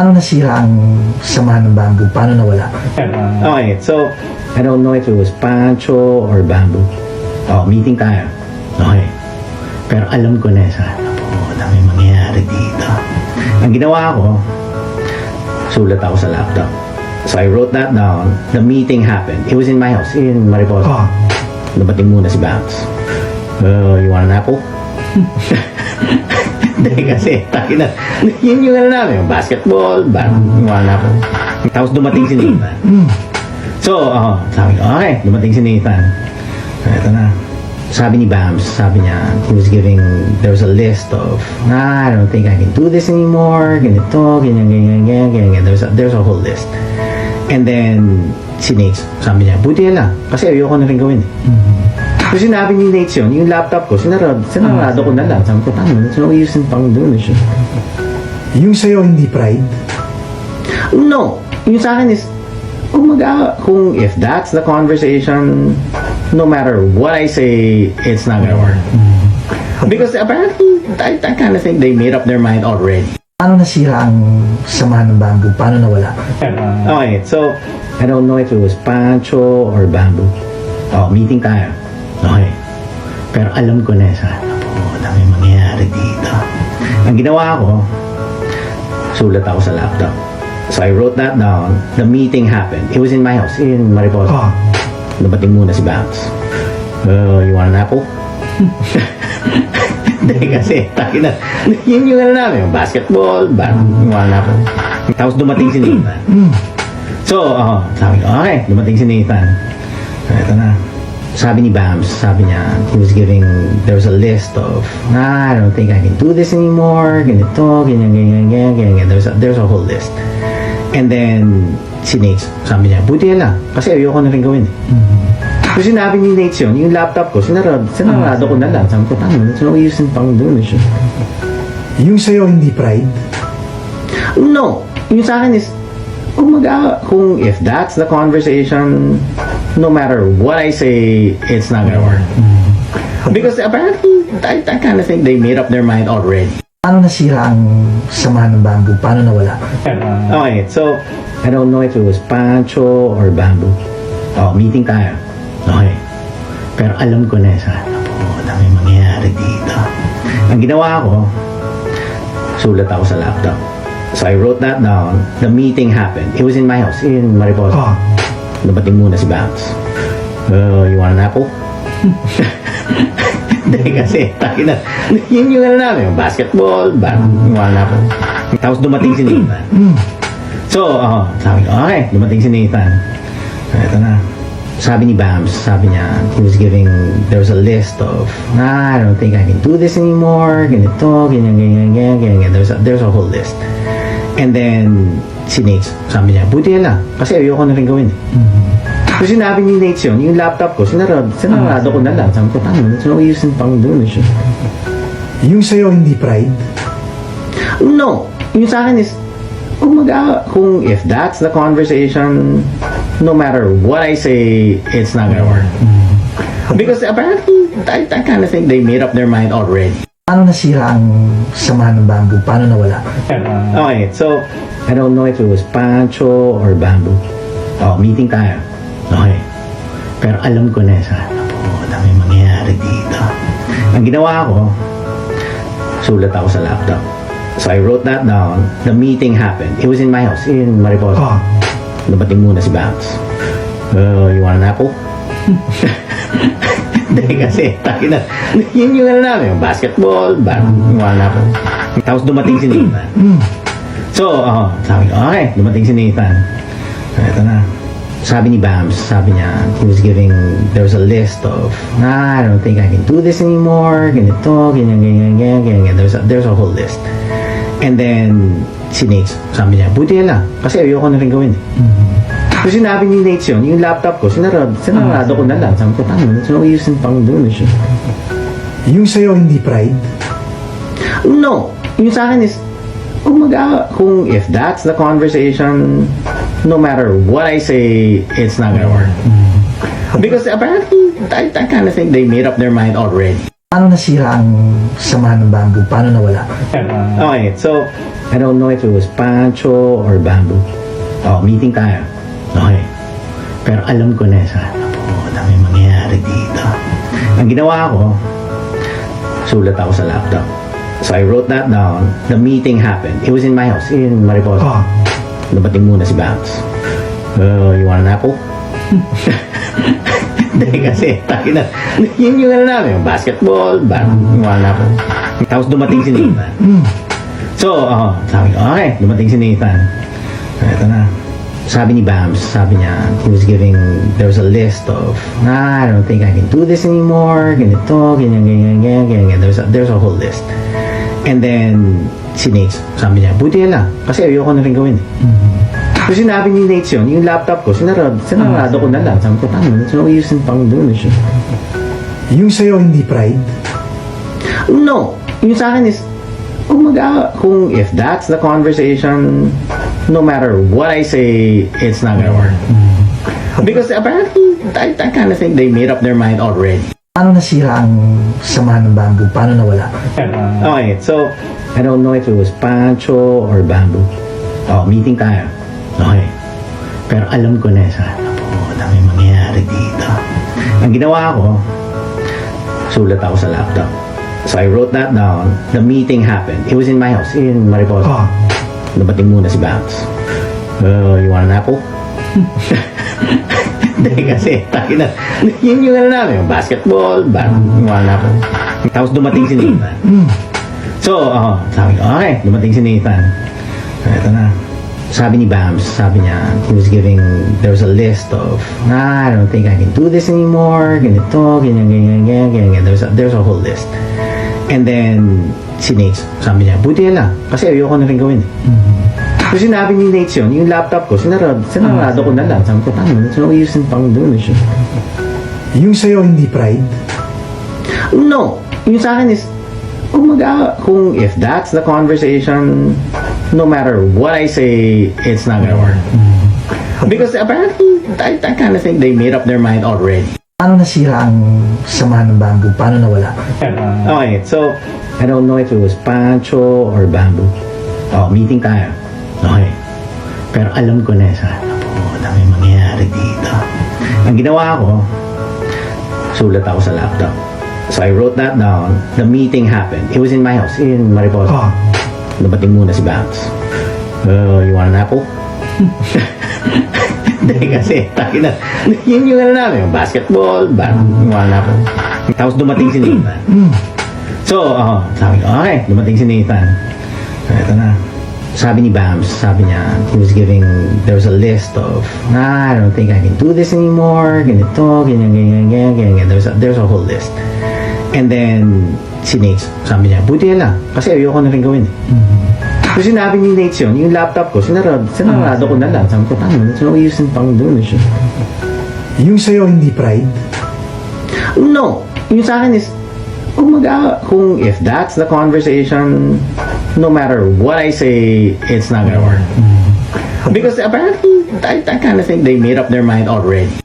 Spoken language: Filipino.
Paano nasira ang samahan ng bamboo? Paano nawala? Okay, so, I don't know if it was Pancho or Bamboo. Oh, meeting tayo. Okay. Pero alam ko na sa po, dami mangyayari dito. Ang ginawa ko, sulat ako sa laptop. So I wrote that down. The meeting happened. It was in my house, in Mariposa. Oh, Dumating muna si Babs. Uh, you want an apple? Hindi kasi, tayo na. Yun yung ano namin, yung basketball, ba, you want an apple? Tapos dumating si Nathan. So, oh, sabi ko, okay, dumating si Nathan. So, ito na. Sabi ni Bams, sabi niya, he was giving, there was a list of, ah, I don't think I can do this anymore, ganito, ganyan, ganyan, ganyan, ganyan. There's a, there's a whole list. And then, si Nate, sabi niya, buti na lang, kasi ayoko na rin gawin. So sinabi ni Nate yun, yung laptop ko, sinarad, sinarado ko na lang. Sabi ko, tama, there's no use in pang doing this. yung sa'yo hindi pride? No, yung sa akin is, kung mag kung if that's the conversation, no matter what I say, it's not gonna work. Because apparently, I, I kind of think they made up their mind already. Paano nasira ang samahan ng bamboo? Paano nawala? Okay, so, I don't know if it was Pancho or Bamboo. Oh, meeting tayo. Okay. Pero alam ko na sa po, dami mangyayari dito. Ang ginawa ko, sulat ako sa laptop. So I wrote that down. The meeting happened. It was in my house, in Mariposa. Oh, Dumating muna si Babs. Uh, you want an apple? Hindi kasi, tayo na. Yun yung ano namin, yung basketball, ba, you want an apple? Tapos dumating si Nathan. So, oh, sabi ko, okay, dumating si Nathan. So, ito na. Sabi ni Bams, sabi niya, he was giving, there was a list of, ah, I don't think I can do this anymore, ganito, ganyan, ganyan, ganyan, ganyan. There's a, there's a whole list. And then, si Nate, sabi niya, buti na lang, kasi ayoko na rin gawin. So sinabi ni Nate yun, yung laptop ko, sinarad, sinarado ko na lang. Sabi ko, tama, there's no use in pang this. yung sa'yo hindi pride? No, yung sa akin is, kung mag kung if that's the conversation, no matter what I say, it's not gonna work. Because apparently, I, I kind of think they made up their mind already. Paano nasira ang samahan ng bamboo? Paano nawala? Okay, so, I don't know if it was Pancho or Bamboo. Oh, meeting tayo. Okay. Pero alam ko na sa po, dami mangyayari dito. Ang ginawa ko, sulat ako sa laptop. So I wrote that down. The meeting happened. It was in my house, in Mariposa. Oh, Dumating muna si Babs. Uh, you want an apple? Kasi, tayo na. Yun yung ano namin, yung basketball, ba, you want an apple? Tapos dumating si Nathan. So, oh, sabi ko, okay, dumating si Nathan. So, ito na. Sabi ni Bams, sabi niya, he was giving, there was a list of, ah, I don't think I can do this anymore, ganito, ganyan, ganyan, ganyan, ganyan. There's a, there's a whole list. And then, si Nate, sabi niya, buti na lang, kasi ayoko na rin gawin. So sinabi ni Nate yun, yung laptop ko, sinarad, sinarado ko na lang. Sabi ko, there's no use in pang doing this. yung sa'yo hindi pride? No, yung sa akin is, kung mag kung if that's the conversation, no matter what I say, it's not gonna work. Because apparently, I, I kind of think they made up their mind already. Paano nasira ang samahan ng bamboo? Paano nawala? Okay, so, I don't know if it was Pancho or Bamboo. Oh, meeting tayo. Okay. Pero alam ko na sa po, dami mangyayari dito. Ang ginawa ko, sulat ako sa laptop. So I wrote that down. The meeting happened. It was in my house, in Mariposa. Oh, Dumating muna si Babs. Uh, you want an apple? Hindi kasi, tayo na. Yun yung ano namin, yung basketball, ba, you want an apple? Tapos dumating si Nathan. So, oh, sabi ko, okay, dumating si Nathan. So, ito na. Sabi ni Bams, sabi niya, he was giving, there was a list of, ah, I don't think I can do this anymore, ganito, ganyan, ganyan, ganyan, ganyan. There's a, there's a whole list. And then, si Nate, sabi niya, buti na lang, kasi ayoko na rin gawin. So sinabi ni Nate yun, yung laptop ko, sinarad, sinarado ko na lang. Sabi ko, tama, there's no use in pang this. yung sa'yo hindi pride? No, yung sa akin is, kung mag kung if that's the conversation, no matter what I say, it's not gonna work. Because apparently, I, I kind of think they made up their mind already. Paano nasira ang samahan ng bamboo? Paano nawala? Okay, so, I don't know if it was Pancho or Bamboo. Oh, meeting tayo. Okay. Pero alam ko na sa po, dami mangyayari dito. Ang ginawa ko, sulat ako sa laptop. So I wrote that down. The meeting happened. It was in my house, in Mariposa. Oh, Dumating muna si Babs. Uh, you want an apple? Hindi kasi, tayo na. Yun yung ano namin, yung basketball, ba, you want an apple? Tapos dumating si Nathan. So, oh, sabi ko, okay, dumating si Nathan. Ito na. Sabi ni Bams, sabi niya, he was giving, there was a list of, ah, I don't think I can do this anymore, ganito, ganyan, ganyan, ganyan, ganyan, ganyan. There's a, there's a whole list. And then, si Nate, sabi niya, buti lang, kasi ayoko na rin gawin. eh. So sinabi ni Nate yun, yung laptop ko, sinarado, sinarado ko na lang. Sabi ko, tama, there's no use in pang doon. eh." yung sa'yo hindi pride? No, yung sa akin is, kung mag kung if that's the conversation, no matter what I say, it's not gonna work. Because apparently, I, I kind of think they made up their mind already. Paano nasira ang samahan ng bamboo? Paano nawala? Okay, so, I don't know if it was Pancho or Bamboo. Oh, meeting tayo. Okay. Pero alam ko na sa po, dami mangyayari dito. Ang ginawa ko, sulat ako sa laptop. So I wrote that down. The meeting happened. It was in my house, in Mariposa. Oh, Dumating muna si Babs. Uh, you want an apple? Hindi kasi, tayo na. Yun yung ano namin, yung basketball, ba, you want an apple? Tapos dumating si Nathan. So, oh, sabi ko, okay, dumating si Nathan. Ito na. Sabi ni Bams, sabi niya, he was giving, there was a list of, ah, I don't think I can do this anymore, ganito, ganyan, ganyan, ganyan, ganyan. There's a, there's a whole list. And then, si Nate, sabi niya, buti na lang, kasi ayoko na rin gawin. eh." So sinabi ni Nate yun, yung laptop ko, sinarado, sinarado ko na lang. Sabi ko, tama, there's no use in pang doon. eh." yung sa'yo hindi pride? No, yung sa akin is, kung mag kung if that's the conversation, no matter what I say, it's not gonna work. Because apparently, I, I kind of think they made up their mind already. Paano nasira ang samahan ng bamboo? Paano nawala? Okay, so, I don't know if it was Pancho or Bamboo. Oh, meeting tayo. Okay. Pero alam ko na sa po, dami mangyayari dito. Ang ginawa ko, sulat ako sa laptop. So I wrote that down. The meeting happened. It was in my house, in Mariposa. Oh, Dumating muna si Babs. Uh, you want an apple? Hindi kasi, tayo na. Yun yung ano namin, yung basketball, ba, you want an apple? Tapos dumating si Nathan. So, oh, sabi ko, okay, dumating si Nathan. Ito na. Sabi ni Bams, sabi niya, he was giving, there was a list of, ah, I don't think I can do this anymore, ganito, ganyan, ganyan, ganyan, ganyan. There's a, there's a whole list. And then, si Nate, sabi niya, buti na lang, kasi ayoko na rin gawin. eh." So sinabi ni Nate yun, yung laptop ko, sinarado, sinarado ko na lang. Sabi ko, tama, there's no use in pang doon. eh." yung sa'yo hindi pride? No, yung sa akin is, kung mag kung if that's the conversation, no matter what I say, it's not gonna work. Because apparently, I, I kind of think they made up their mind already.